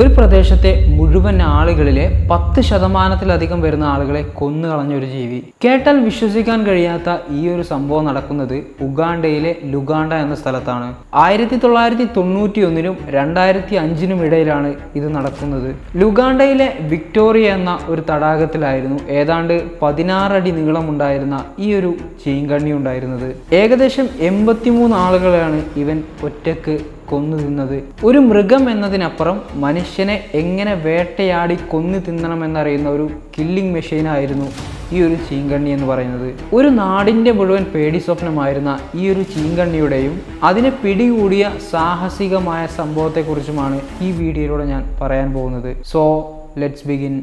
ഒരു പ്രദേശത്തെ മുഴുവൻ ആളുകളിലെ പത്ത് ശതമാനത്തിലധികം വരുന്ന ആളുകളെ കൊന്നു കളഞ്ഞ ഒരു ജീവി. കേട്ടാൽ വിശ്വസിക്കാൻ കഴിയാത്ത ഈ ഒരു സംഭവം നടക്കുന്നത് ഉഗാണ്ടയിലെ ലുഗാണ്ട എന്ന സ്ഥലത്താണ്. ആയിരത്തി തൊള്ളായിരത്തി തൊണ്ണൂറ്റി ഒന്നിനും രണ്ടായിരത്തി അഞ്ചിനും ഇടയിലാണ് ഇത് നടക്കുന്നത്. ലുഗാണ്ടയിലെ വിക്ടോറിയ എന്ന ഒരു തടാകത്തിലായിരുന്നു ഏതാണ്ട് പതിനാറടി നീളമുണ്ടായിരുന്ന ഈ ഒരു ചീങ്കണ്ണി ഉണ്ടായിരുന്നത്. ഏകദേശം എൺപത്തിമൂന്ന് ആളുകളെയാണ് ഇവൻ ഒറ്റയ്ക്ക് കൊന്നു തിന്നത്. ഒരു മൃഗം എന്നതിനപ്പുറം മനുഷ്യനെ എങ്ങനെ വേട്ടയാടി കൊന്നു തിന്നണം തിന്നണമെന്നറിയുന്ന ഒരു കില്ലിംഗ് മെഷീനായിരുന്നു ഈ ഒരു ചീങ്കണ്ണി എന്ന് പറയുന്നത്. ഒരു നാടിന്റെ മുഴുവൻ പേടി സ്വപ്നമായിരുന്ന ഈ ഒരു ചീങ്കണ്ണിയുടെയും അതിനെ പിടികൂടിയ സാഹസികമായ സംഭവത്തെക്കുറിച്ചുമാണ് ഈ വീഡിയോയിലൂടെ ഞാൻ പറയാൻ പോകുന്നത്. സോ ലെറ്റ്സ് ബിഗിൻ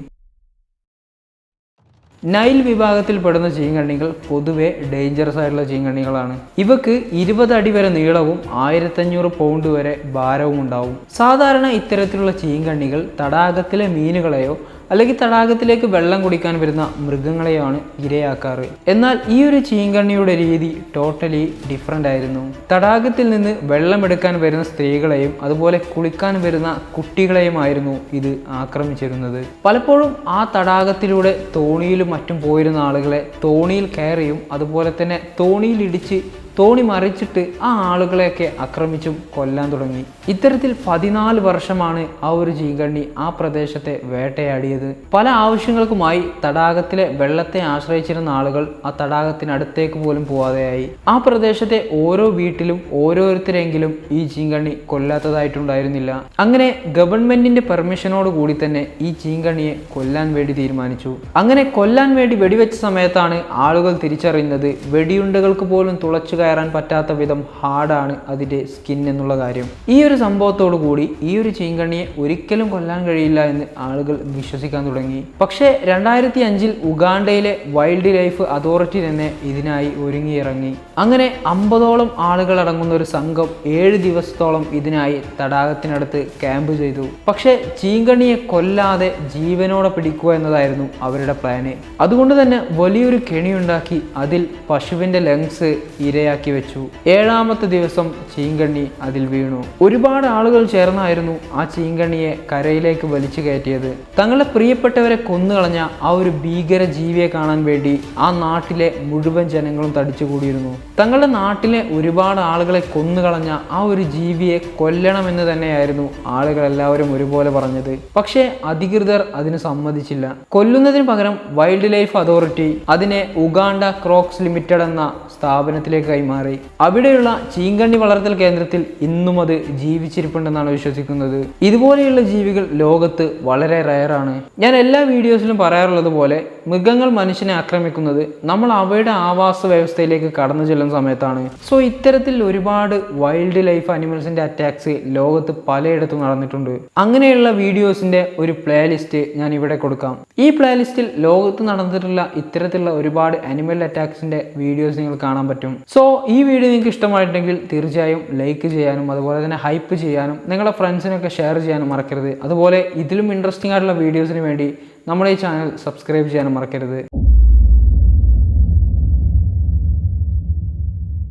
നൈൽ വിഭാഗത്തിൽ പെടുന്ന ചീങ്കണ്ണികൾ പൊതുവെ ഡേഞ്ചറസ് ആയിട്ടുള്ള ചീങ്കണ്ണികളാണ്. ഇവക്ക് ഇരുപത് അടി വരെ നീളവും ആയിരത്തഞ്ഞൂറ് പൗണ്ട് വരെ ഭാരവും ഉണ്ടാവും. സാധാരണ ഇത്തരത്തിലുള്ള ചീങ്കണ്ണികൾ തടാകത്തിലെ മീനുകളെയോ അല്ലെങ്കിൽ തടാകത്തിലേക്ക് വെള്ളം കുടിക്കാൻ വരുന്ന മൃഗങ്ങളെയാണ് ഇരയാക്കാറ്. എന്നാൽ ഈ ഒരു ചീങ്കണ്ണിയുടെ രീതി ടോട്ടലി ഡിഫറെന്റ് ആയിരുന്നു. തടാകത്തിൽ നിന്ന് വെള്ളമെടുക്കാൻ വരുന്ന സ്ത്രീകളെയും അതുപോലെ കുളിക്കാൻ വരുന്ന കുട്ടികളെയും ആയിരുന്നു ഇത് ആക്രമിച്ചിരുന്നത്. പലപ്പോഴും ആ തടാകത്തിലൂടെ തോണിയിലും മറ്റും പോയിരുന്ന ആളുകളെ തോണിയിൽ കയറിയും അതുപോലെ തന്നെ തോണിയിൽ ഇടിച്ച് തോണി മറിച്ചിട്ട് ആ ആളുകളെയൊക്കെ ആക്രമിച്ചും കൊല്ലാൻ തുടങ്ങി. ഇത്തരത്തിൽ പതിനാല് വർഷമാണ് ആ ഒരു ജീകണ്ണി ആ പ്രദേശത്തെ വേട്ടയാടിയത്. പല ആവശ്യങ്ങൾക്കുമായി തടാകത്തിലെ വെള്ളത്തെ ആശ്രയിച്ചിരുന്ന ആളുകൾ ആ തടാകത്തിനടുത്തേക്ക് പോലും പോവാതെയായി. ആ പ്രദേശത്തെ ഓരോ വീട്ടിലും ഓരോരുത്തരെങ്കിലും ഈ ചീങ്കണ്ണി കൊല്ലാത്തതായിട്ടുണ്ടായിരുന്നില്ല. അങ്ങനെ ഗവൺമെന്റിന്റെ പെർമിഷനോട് കൂടി തന്നെ ഈ ചീങ്കണ്ണിയെ കൊല്ലാൻ വേണ്ടി തീരുമാനിച്ചു. അങ്ങനെ കൊല്ലാൻ വേണ്ടി വെടിവെച്ച സമയത്താണ് ആളുകൾ തിരിച്ചറിയുന്നത് വെടിയുണ്ടകൾക്ക് പോലും തുളച്ചു കയറാൻ പറ്റാത്ത വിധം ഹാർഡാണ് അതിന്റെ സ്കിൻ എന്നുള്ള കാര്യം. ഈ ഒരു സംഭവത്തോടു കൂടി ഈ ഒരു ചീങ്കണ്ണിയെ ഒരിക്കലും കൊല്ലാൻ കഴിയില്ല എന്ന് ആളുകൾ വിശ്വസിക്കാൻ തുടങ്ങി. പക്ഷേ രണ്ടായിരത്തി അഞ്ചിൽ ഉഗാണ്ടയിലെ വൈൽഡ് ലൈഫ് അതോറിറ്റി തന്നെ ഇതിനായി ഒരുങ്ങിയിറങ്ങി. അങ്ങനെ അമ്പതോളം ആളുകൾ അടങ്ങുന്ന ഒരു സംഘം ഏഴ് ദിവസത്തോളം ഇതിനായി തടാകത്തിനടുത്ത് ക്യാമ്പ് ചെയ്തു. പക്ഷേ ചീങ്കണ്ണിയെ കൊല്ലാതെ ജീവനോടെ പിടിക്കുക എന്നതായിരുന്നു അവരുടെ പ്ലാന്. അതുകൊണ്ട് തന്നെ വലിയൊരു കെണിയുണ്ടാക്കി അതിൽ പശുവിന്റെ ലങ്സ് ഇരയാക്കി വെച്ചു. ഏഴാമത്തെ ദിവസം ചീങ്കണ്ണി അതിൽ വീണു. ഒരുപാട് ആളുകൾ ചേർന്നായിരുന്നു ആ ചീങ്കണ്ണിയെ കരയിലേക്ക് വലിച്ചു കയറ്റിയത്. തങ്ങളുടെ പ്രിയപ്പെട്ടവരെ കൊന്നുകളഞ്ഞ ആ ഒരു ഭീകര ജീവിയെ കാണാൻ വേണ്ടി ആ നാട്ടിലെ മുഴുവൻ ജനങ്ങളും തടിച്ചുകൂടിയിരുന്നു. തങ്ങളുടെ നാട്ടിലെ ഒരുപാട് ആളുകളെ കൊന്നുകളഞ്ഞ ആ ഒരു ജീവിയെ കൊല്ലണമെന്ന് തന്നെയായിരുന്നു ആളുകൾ എല്ലാവരും ഒരുപോലെ പറഞ്ഞത്. പക്ഷേ അധികൃതർ അതിന് സമ്മതിച്ചില്ല. കൊല്ലുന്നതിന് പകരം വൈൽഡ് ലൈഫ് അതോറിറ്റി അതിനെ ഉഗാണ്ട ക്രോക്സ് ലിമിറ്റഡ് എന്ന സ്ഥാപനത്തിലേക്ക് കൈമാറി. അവിടെയുള്ള ചീങ്കണ്ണി വളർത്തൽ കേന്ദ്രത്തിൽ ഇന്നും അത് ജീവിച്ചിരിപ്പുണ്ടെന്നാണ് വിശ്വസിക്കുന്നത്. ഇതുപോലെയുള്ള ജീവികൾ ലോകത്ത് വളരെ റയറാണ് ഞാൻ എല്ലാ വീഡിയോസിലും പറയാറുള്ളത് പോലെ മൃഗങ്ങൾ മനുഷ്യനെ ആക്രമിക്കുന്നത് നമ്മൾ അവയുടെ ആവാസ വ്യവസ്ഥയിലേക്ക് കടന്നു ചെല്ലുന്ന സമയത്താണ്. സോ ഇത്തരത്തിൽ ഒരുപാട് വൈൽഡ് ലൈഫ് അനിമൽസിന്റെ അറ്റാക്സ് ലോകത്ത് പലയിടത്തും നടന്നിട്ടുണ്ട്. അങ്ങനെയുള്ള വീഡിയോസിന്റെ ഒരു പ്ലേലിസ്റ്റ് ഞാൻ ഇവിടെ കൊടുക്കാം. ഈ പ്ലേലിസ്റ്റിൽ ലോകത്ത് നടന്നിട്ടുള്ള ഇത്തരത്തിലുള്ള ഒരുപാട് അനിമൽ അറ്റാക്സിന്റെ വീഡിയോസ് നിങ്ങൾ കാണാൻ പറ്റും. സോ ഈ വീഡിയോ നിങ്ങൾക്ക് ഇഷ്ടമായിട്ടുണ്ടെങ്കിൽ തീർച്ചയായും ലൈക്ക് ചെയ്യാനും അതുപോലെ തന്നെ ഹൈപ്പ് ചെയ്യാനും നിങ്ങളുടെ ഫ്രണ്ട്സിനൊക്കെ ഷെയർ ചെയ്യാനും മറക്കരുത്. അതുപോലെ ഇതിലും ഇൻട്രസ്റ്റിംഗ് ആയിട്ടുള്ള വീഡിയോസിന് വേണ്ടി നമ്മുടെ ഈ ചാനൽ സബ്സ്ക്രൈബ് ചെയ്യാനും മറക്കരുത്.